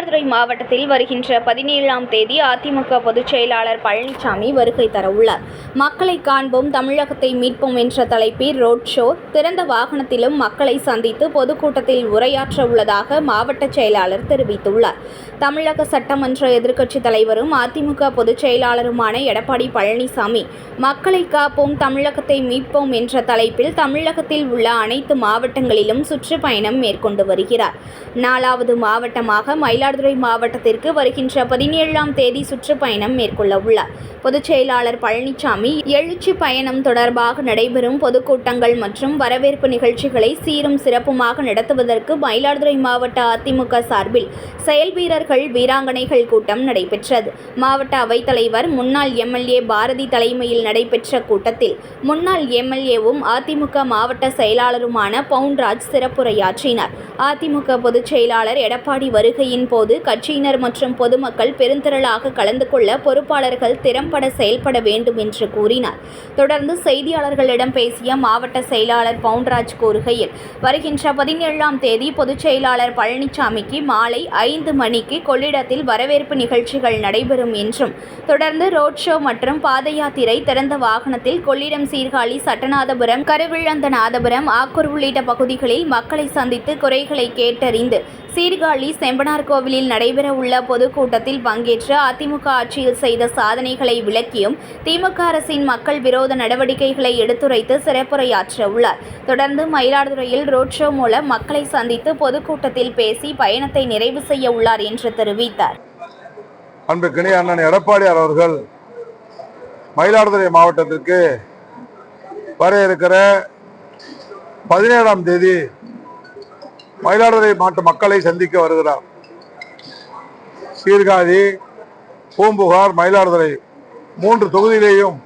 மாவட்டத்தில் வருகின்ற பதினேழாம் தேதி அதிமுக பொதுச் செயலாளர் பழனிசாமி வருகை தரவுள்ளார். மக்களை காண்போம் தமிழகத்தை மீட்போம் என்ற தலைப்பில் ரோட் ஷோ. திறந்த வாகனத்திலும் மக்களை சந்தித்து பொதுக்கூட்டத்தில் உரையாற்ற உள்ளதாக மாவட்ட செயலாளர் தெரிவித்துள்ளார். தமிழக சட்டமன்ற எதிர்க்கட்சித் தலைவரும் அதிமுக பொதுச் செயலாளருமான எடப்பாடி பழனிசாமி மக்களை காப்போம் தமிழகத்தை மீட்போம் என்ற தலைப்பில் தமிழகத்தில் உள்ள அனைத்து மாவட்டங்களிலும் சுற்றுப்பயணம் மேற்கொண்டு வருகிறார். நாலாவது மாவட்டமாக மயிலாடுதுறை மயிலாடுதுறை மாவட்டத்திற்கு வருகின்ற பதினேழாம் தேதி சுற்றுப்பயணம் மேற்கொள்ள உள்ளார். பொதுச் செயலாளர் பழனிசாமி எழுச்சி பயணம் தொடர்பாக நடைபெறும் பொதுக்கூட்டங்கள் மற்றும் வரவேற்பு நிகழ்ச்சிகளை சீரும் சிறப்புமாக நடத்துவதற்கு மயிலாடுதுறை மாவட்ட அதிமுக சார்பில் செயல் வீரர்கள் வீராங்கனைகள் கூட்டம் நடைபெற்றது. மாவட்ட அவைத்தலைவர் முன்னாள் எம்எல்ஏ பாரதி தலைமையில் நடைபெற்ற கூட்டத்தில் முன்னாள் எம்எல்ஏவும் அதிமுக மாவட்ட செயலாளருமான பவுன்ராஜ் சிறப்புரையாற்றினார். அதிமுக பொதுச் செயலாளர் எடப்பாடி வருகையின் போது கட்சியினர் மற்றும் பொதுமக்கள் பெருந்திரளாக கலந்து கொள்ள பொறுப்பாளர்கள் திறம்பட செயல்பட வேண்டும் என்று கூறினார். தொடர்ந்து செய்தியாளர்களிடம் பேசிய மாவட்ட செயலாளர் பவுன்ராஜ் கூறுகையில் வருகின்ற பதினேழாம் தேதி பொதுச் செயலாளர் பழனிசாமிக்கு மாலை ஐந்து மணிக்கு கொள்ளிடத்தில் வரவேற்பு நிகழ்ச்சிகள் நடைபெறும் என்றும் தொடர்ந்து ரோட் ஷோ மற்றும் பாத யாத்திரை திறந்த வாகனத்தில் கொள்ளிடம் சீர்காழி சட்டநாதபுரம் கருவிழந்தநாதபுரம் ஆக்கூர் உள்ளிட்ட பகுதிகளில் மக்களை சந்தித்து குறைகளை கேட்டறிந்து சீர்காழி செம்பனார்கோவில் கோவிலில் நடைபெறவுள்ள பொதுக்கூட்டத்தில் பங்கேற்று அதிமுக ஆட்சியில் செய்த சாதனைகளை விளக்கியும் திமுக அரசின் மக்கள் விரோத நடவடிக்கைகளை எடுத்துரைத்து சிறப்புரையாற்ற உள்ளார் தொடர்ந்து மயிலாடுதுறையில் ரோட் ஷோ மூலம் மக்களை சந்தித்து பொதுக்கூட்டத்தில் பேசி பயணத்தை நிறைவு செய்ய உள்ளார் என்று தெரிவித்தார். அன்புக்கிணி அண்ணன் எடப்பாடியார் அவர்கள் மயிலாடுதுறை மாவட்டத்திற்கு வர இருக்கிற பதினேழாம் தேதி மயிலாடுதுறை மாவட்ட மக்களை சந்திக்க வருகிறார். சீர்காழி பூம்புகார் மயிலாடுதுறை மூன்று தொகுதியிலேயும்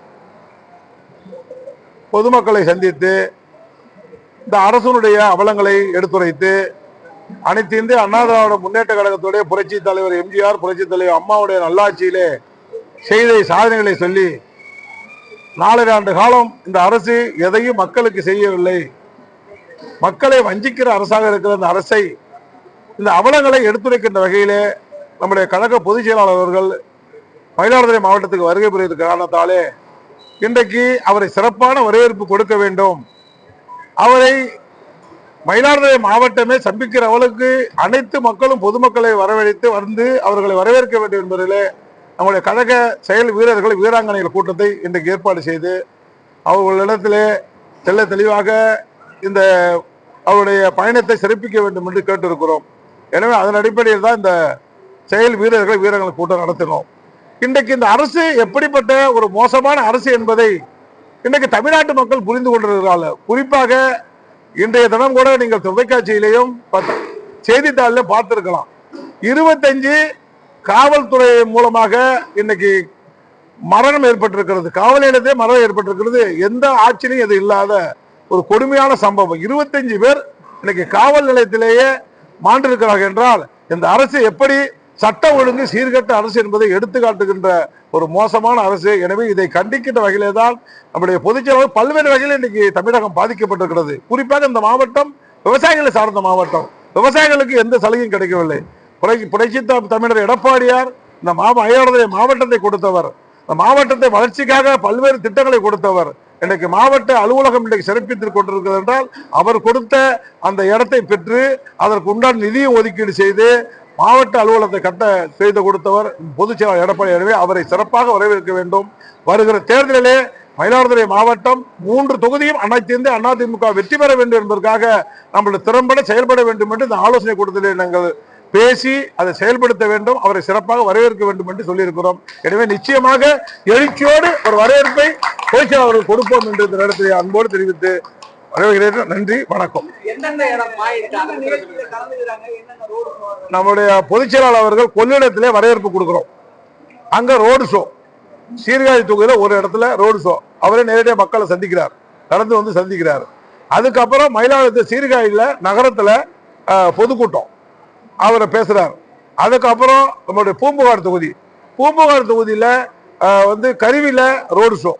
பொதுமக்களை சந்தித்து இந்த அரசனுடைய அவலங்களை எடுத்துரைத்து அனைத்து இந்திய அண்ணா திராவிட முன்னேற்ற கழகத்துடைய புரட்சி தலைவர் எம்ஜிஆர் புரட்சி தலைவர் அம்மாவுடைய நல்லாட்சியிலே செய்த சாதனைகளை சொல்லி நாலரை ஆண்டு காலம் இந்த அரசு எதையும் மக்களுக்கு செய்யவில்லை. மக்களை வஞ்சிக்கிற அரசாக இருக்கிற இந்த அரசை இந்த அவலங்களை எடுத்துரைக்கின்ற வகையிலே நம்முடைய கழக பொதுச் செயலாளர் அவர்கள் மயிலாடுதுறை மாவட்டத்துக்கு வருகை புரிவதற்கு காரணத்தாலே இன்றைக்கு அவரை சிறப்பான வரவேற்பு கொடுக்க வேண்டும். அவரை மயிலாடுதுறை மாவட்டமே சம்பிக்கிற அவளுக்கு அனைத்து மக்களும் பொதுமக்களை வரவழைத்து வந்து அவர்களை வரவேற்க வேண்டும் என்பதிலே நம்முடைய கழக செயல் வீரர்கள் வீராங்கனைகள் கூட்டத்தை இன்றைக்கு ஏற்பாடு செய்து அவர்களிடத்திலே தெல்ல தெளிவாக இந்த அவருடைய பயணத்தை சிறப்பிக்க வேண்டும் என்று கேட்டிருக்கிறோம். எனவே அதன் அடிப்படையில் தான் இந்த செயல் வீரர்கள் வீரர்கள் கூட்டம் நடத்தினோம் இன்றைக்கு இந்த அரசு எப்படிப்பட்ட ஒரு மோசமான அரசு என்பதை இன்றைக்கு தமிழ்நாட்டு மக்கள் புரிந்து கொண்டிருக்கிறார்கள். குறிப்பாக இன்றைய தினம் கூட நீங்கள் தொலைக்காட்சியிலையும் பத்த- செய்தித்தாளில் பார்த்திருக்கலாம். இருபத்தஞ்சு காவல்துறை மூலமாக இன்னைக்கு மரணம் ஏற்பட்டிருக்கிறது. காவல் நிலையத்தே மரணம் ஏற்பட்டிருக்கிறது. எந்த ஆட்சியிலும் இது இல்லாத ஒரு கொடுமையான சம்பவம். இருபத்தஞ்சு பேர் இன்னைக்கு காவல் நிலையத்திலேயே மாண்டிருக்கிறார்கள் என்றால் இந்த அரசு எப்படி சட்ட ஒழுங்கு சீர்கட்ட அரசு என்பதை எடுத்துக்காட்டுகின்ற ஒரு மோசமான அரசு. எனவே இதை கண்டிக்கின்ற வகையிலே தான் நம்முடைய பொதுச்செயலாளர் பல்வேறு வகையில் இன்னைக்கு தமிழகம் பாதிக்கப்பட்டிருக்கிறது. குறிப்பாக இந்த மாவட்டம் விவசாயிகளை சார்ந்த மாவட்டம். விவசாயிகளுக்கு எந்த சலுகையும் கிடைக்கவில்லை. புரட்சி புரட்சி த- தமிழர் எடப்பாடியார் இந்த மா மயிலாடுதுறை மாவட்டத்தை கொடுத்தவர். இந்த மாவட்டத்தை வளர்ச்சிக்காக பல்வேறு திட்டங்களை கொடுத்தவர். இன்றைக்கு மாவட்ட அலுவலகம் இன்றைக்கு சிறப்பித்துக் கொண்டிருக்கிறது என்றால் அவர் கொடுத்த அந்த இடத்தை பெற்று அதற்கு உண்டான நிதியை ஒதுக்கீடு செய்து மாவட்ட அலுவலகத்தை கட்ட செய்து கொடுத்தவர் பொதுச் செயலாளர் எடப்பாடி. எனவே அவரை சிறப்பாக வரவேற்க வேண்டும். வருகிற தேர்தலிலே மயிலாடுதுறை மாவட்டம் மூன்று தொகுதியும் அனைத்து இந்திய அதிமுக வெற்றி பெற வேண்டும் என்பதற்காக நம்மளுடைய திறம்பட செயல்பட வேண்டும் என்று இந்த ஆலோசனை கூட்டத்தில் நாங்கள் பேசி அதை செயல்படுத்த வேண்டும். அவரை சிறப்பாக வரவேற்க வேண்டும் என்று சொல்லியிருக்கிறோம். எனவே நிச்சயமாக எழுச்சியோடு ஒரு வரவேற்பை பொதுச்செயலாளர் அவர்கள் கொடுப்போம் என்று இந்த நேரத்தில் அன்போடு தெரிவித்து வரவேற்கிறேன் நன்றி வணக்கம். நம்முடைய பொதுச் செயலாளர் அவர்கள் கொள்ளிடத்திலே வரவேற்பு கொடுக்கிறோம். அங்க ரோடு ஷோ சீர்காழி தொகுதியில ஒரு இடத்துல ரோடு ஷோ அவரே நேரடியாக மக்களை சந்திக்கிறார். கடந்து வந்து சந்திக்கிறார். அதுக்கப்புறம் மயிலாடுதுறை சீர்காழியில நகரத்துல பொதுக்கூட்டம். அவரை பேசுறார். அதுக்கப்புறம் நம்மளுடைய பூம்புகார் தொகுதி. பூம்புகார் தொகுதியில வந்து கருவில ரோடு ஷோ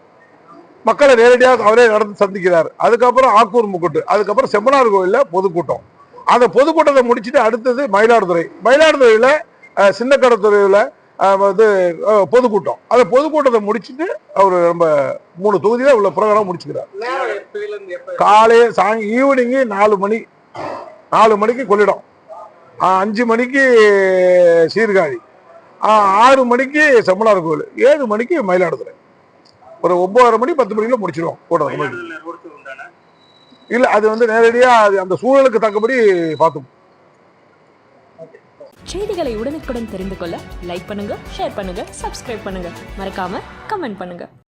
மக்களை நேரடியாக அவரே நடந்து சந்திக்கிறார். அதுக்கப்புறம் ஆக்கூர் முக்கூட்டு அதுக்கப்புறம் செம்மனார் கோயிலில் பொதுக்கூட்டம். அந்த பொதுக்கூட்டத்தை முடிச்சுட்டு அடுத்தது மயிலாடுதுறை. மயிலாடுதுறையில் அஹ், சின்ன கடத்துறையில் வந்து பொதுக்கூட்டம். அந்த பொதுக்கூட்டத்தை முடிச்சுட்டு அவர் நம்ம மூணு தொகுதியில் உள்ள ப்ரோக்ராம் முடிச்சுக்கிறார். காலையில் காலை சாய் ஈவினிங்கு நாலு மணி நாலு மணிக்கு கொள்ளிடம். அஞ்சு மணிக்கு சீர்காழி. ஆறு மணிக்கு செம்மனார் கோவில் ஏழு மணிக்கு மயிலாடுதுறை. ஒரு ஒன்பதரை மணி பத்து மணிக்குள்ள முடிச்சிடுவோம் கூட்டம் இல்லை அது வந்து நேரடியாக அந்த சூழலுக்கு தக்கபடி பார்த்தோம் செய்திகளை உடனுக்குடன் தெரிந்து கொள்ள லைக் பண்ணுங்க ஷேர் பண்ணுங்க சப்ஸ்கிரைப் பண்ணுங்க. மறக்காம கமெண்ட் பண்ணுங்க.